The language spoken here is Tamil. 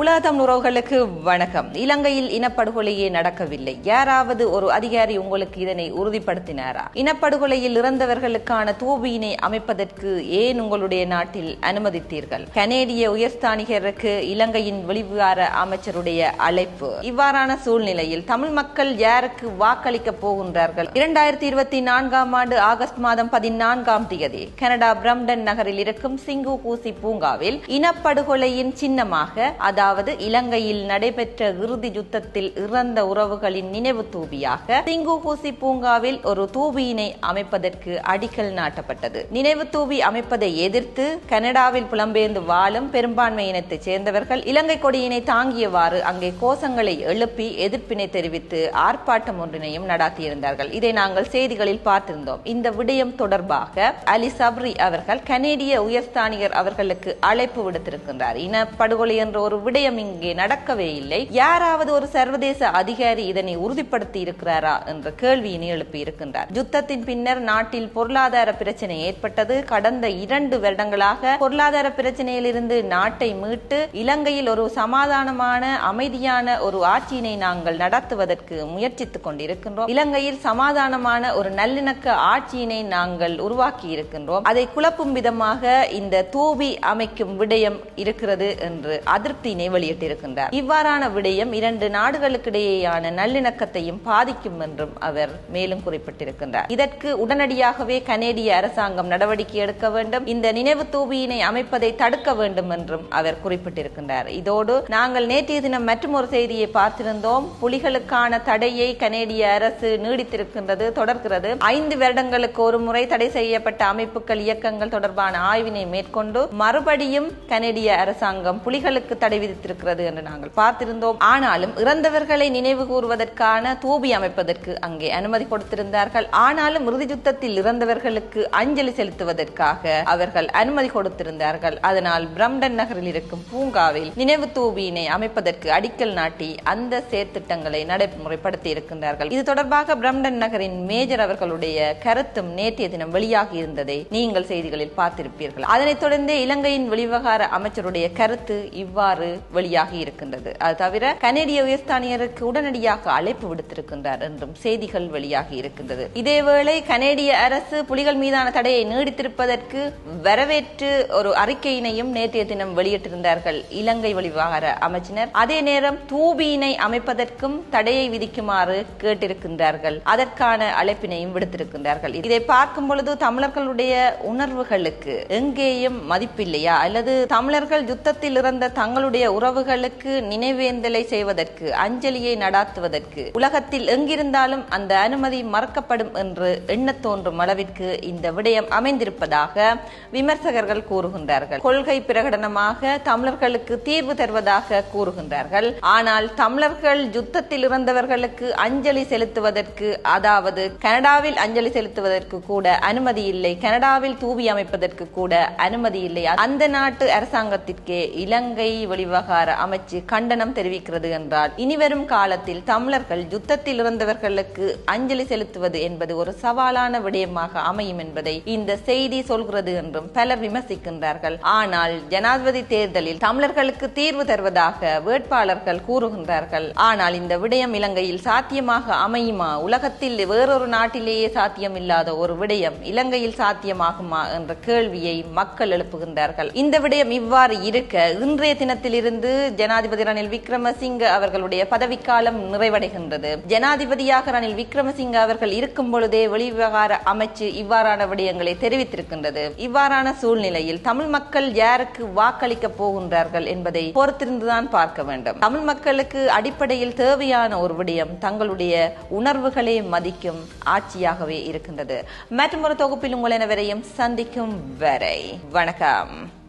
உலகம் உறவுகளுக்கு வணக்கம். இலங்கையில் இனப்படுகொலையே நடக்கவில்லை. யாராவது ஒரு அதிகாரி உங்களுக்கு இதனை உறுதிப்படுத்தினாரா? இனப்படுகொலையில் இறந்தவர்களுக்கான தூபியினை அமைப்பதற்கு ஏன் உங்களுடைய நாட்டில் அனுமதித்தீர்கள்? கனேடிய உயர்ஸ்தானிகருக்கு இலங்கையின் வெளிவிகார அமைச்சருடைய அழைப்பு. இவ்வாறான சூழ்நிலையில் தமிழ் மக்கள் யாருக்கு வாக்களிக்க போகின்றார்கள்? இரண்டாயிரத்தி இருபத்தி நான்காம் ஆண்டு ஆகஸ்ட் மாதம் பதினான்காம் தேதி கனடா பிரம்டன் நகரில் இருக்கும் சிங்கு பூசி பூங்காவில் இனப்படுகொலையின் சின்னமாக அதாவது இலங்கையில் நடைபெற்ற இறுதி யுத்தத்தில் இறந்த உறவுகளின் நினைவு தூபியாக சிங்கு பூங்காவில் ஒரு தூபியினை அமைப்பதற்கு அடிக்கல் நாட்டப்பட்டது. நினைவு தூபி அமைப்பதை எதிர்த்து கனடாவில் புலம்பெயர்ந்து வாழும் பெரும்பான்மை இனத்தைச் சேர்ந்தவர்கள் இலங்கை கொடியினை தாங்கியவாறு அங்கே கோஷங்களை எழுப்பி எதிர்ப்பினை தெரிவித்து ஆர்ப்பாட்டம் ஒன்றினையும் நடாத்தியிருந்தார்கள். இதை நாங்கள் செய்திகளில் பார்த்திருந்தோம். இந்த விடயம் தொடர்பாக அலி சப்ரி அவர்கள் கனேடிய உயர்ஸ்தானிகர் அவர்களுக்கு அழைப்பு விடுத்திருக்கின்றார். இனப்படுகொலை என்ற ஒரு விடயம் இங்கே நடக்கவே இல்லை. யாராவது ஒரு சர்வதேச அதிகாரி இதனை உறுதிப்படுத்தி இருக்கிறாரா என்ற கேள்வியினை எழுப்பி இருக்கின்றார். யுத்தத்தின் பின்னர் நாட்டில் பொருளாதார பிரச்சனை ஏற்பட்டது. கடந்த இரண்டு வருடங்களாக பொருளாதார பிரச்சனையிலிருந்து நாட்டை மீட்டு இலங்கையில் ஒரு சமாதானமான அமைதியான ஒரு ஆட்சியினை நாங்கள் நடத்துவதற்கு முயற்சித்துக் கொண்டிருக்கின்றோம். இலங்கையில் சமாதானமான ஒரு நல்லிணக்க ஆட்சியினை நாங்கள் உருவாக்கி இருக்கின்றோம். அதை குழப்பும் விதமாக இந்த தூவி அமைக்கும் விடயம் இருக்கிறது என்று அதிருப்தியினை வெளியிட்டிருக்கின்றார். இவ்வாறான விடயம் இரண்டு நாடுகளுக்கிடையேயான நல்லிணக்கத்தையும் பாதிக்கும் என்றும் அவர் மேலும் குறிப்பிட்டிருக்கின்றார். இதற்கு உடனடியாகவே கனேடிய அரசாங்கம் நடவடிக்கை எடுக்க வேண்டும். இந்த நினைவு தூபியினை அமைப்பதை தடுக்க வேண்டும் என்றும் அவர் குறிப்பிட்டிருக்கின்றார். இதோடு நாங்கள் நேற்றைய தினம் மற்றும் ஒரு செய்தியை பார்த்திருந்தோம். புலிகளுக்கான தடையை கனேடிய அரசு நீடித்திருக்கின்றது தொடர்கிறது. ஐந்து வருடங்களுக்கு ஒரு முறை தடை செய்யப்பட்ட அமைப்புகள் இயக்கங்கள் தொடர்பான ஆய்வினை மேற்கொண்டு மறுபடியும் கனேடிய அரசாங்கம் புலிகளுக்கு தடை வைத்திருக்கிறது என்று நாங்கள் பார்த்திருந்தோம். ஆனாலும் இறந்தவர்களை நினைவு கூறுவதற்கான தூபி அமைப்பதற்கு அங்கே அனுமதி கொடுத்திருந்தார்கள். ஆனாலும் இறுதி யுத்தத்தில் இறந்தவர்களுக்கு அஞ்சலி செலுத்துவதற்காக அவர்கள் அனுமதி கொடுத்திருந்தார்கள். அதனால் பிரம்டன் நகரில் இருக்கும் பூங்காவில் நினைவு தூபியினை அமைப்பதற்கு அடிக்கல் நாட்டி அந்த செயற்திட்டங்களை நடைமுறைப்படுத்தி இருக்கின்றார்கள். இது தொடர்பாக பிரம்டன் நகரின் மேஜர் அவர்களுடைய கருத்தும் நேற்றைய தினம் வெளியாகி இருந்ததை நீங்கள் செய்திகளில் பார்த்திருப்பீர்கள். அதனைத் தொடர்ந்து இலங்கையின் வெளிவகார அமைச்சருடைய கருத்து இவ்வாறு வெளியாகி இருக்கின்றது. அது தவிர கனேடிய உயர்ஸ்தானியருக்கு உடனடியாக அழைப்பு விடுத்திருக்கின்றார் என்றும் செய்திகள் வெளியாகி இருக்கின்றது. இதேவேளை கனேடிய அரசு புலிகள் மீதான தடையை நீடித்திருப்பதற்கு வரவேற்று ஒரு அறிக்கையினையும் நேற்றைய தினம் வெளியிட்டிருந்தார்கள் இலங்கை வெளிவகார அமைச்சினர். அதே நேரம் தூபியினை அமைப்பதற்கும் தடையை விதிக்குமாறு கேட்டிருக்கின்றார்கள். அதற்கான அழைப்பினையும் விடுத்திருக்கின்றார்கள். இதை பார்க்கும் பொழுது தமிழர்களுடைய உணர்வுகளுக்கு எங்கேயும் மதிப்பில்லையா? அல்லது தமிழர்கள் யுத்தத்தில் இறந்த தங்களுடைய உறவுகளுக்கு நினைவேந்தலை செய்வதற்கு அஞ்சலியை நடாத்துவதற்கு உலகத்தில் எங்கிருந்தாலும் அந்த அனுமதி மறக்கப்படும் என்று எண்ணத் தோன்றும் அளவிற்கு இந்த விடயம் அமைந்திருப்பதாக விமர்சகர்கள் கூறுகின்றார்கள். கொள்கை பிரகடனமாக தமிழர்களுக்கு தீர்வு தருவதாக கூறுகின்றார்கள். ஆனால் தமிழர்கள் யுத்தத்தில் இறந்தவர்களுக்கு அஞ்சலி செலுத்துவதற்கு அதாவது கனடாவில் அஞ்சலி செலுத்துவதற்கு கூட அனுமதி இல்லை கனடாவில் தூவி அமைப்பதற்கு கூட அனுமதி இல்லை. அந்த நாட்டு அரசாங்கத்திற்கே இலங்கை விவகார அமைச்சு கண்டனம் தெரிவிக்கிறது என்றால் இனிவரும் காலத்தில் தமிழர்கள் யுத்தத்தில் இறந்தவர்களுக்கு அஞ்சலி செலுத்துவது என்பது ஒரு சவாலான விடயமாக அமையும் என்பதை இந்த செய்தி சொல்கிறது என்றும் பலர் விமர்சிக்கின்றார்கள். ஆனால் ஜனாதிபதி தேர்தலில் தமிழர்களுக்கு தீர்வு தருவதாக வேட்பாளர்கள் கூறுகின்றார்கள். ஆனால் இந்த விடயம் இலங்கையில் சாத்தியமாக அமையுமா? உலகத்தில் வேறொரு நாட்டிலேயே சாத்தியம் இல்லாத ஒரு விடயம் இலங்கையில் சாத்தியமாகுமா? என்ற கேள்வியை மக்கள் எழுப்புகின்றார்கள். இந்த விடயம் இவ்வாறு இருக்க இன்றைய தினத்திலிருந்து ஜனாதிபதி ரணில் விக்ரமசிங்க அவர்களுடைய பதவிக்காலம் நிறைவடைகின்றது. ஜனாதிபதியாக ரணில் விக்ரமசிங்க அவர்கள் இருக்கும் பொழுதே வெளிவிவகார அமைச்சு இவ்வாறான விடயங்களை தெரிவித்திருக்கின்றது. இவ்வாறான சூழ்நிலையில் தமிழ் மக்கள் யாருக்கு வாக்களிக்க போகின்றார்கள் என்பதை பொறுத்திருந்துதான் பார்க்க வேண்டும். தமிழ் மக்களுக்கு அடிப்படையில் தேவையான ஒரு விடயம் தங்களுடைய உணர்வுகளை மதிக்கும் ஆட்சியாகவே இருக்கின்றது. மற்றும் ஒரு தொகுப்பில் உங்கள் அனைவரையும் சந்திக்கும் வரை வணக்கம்.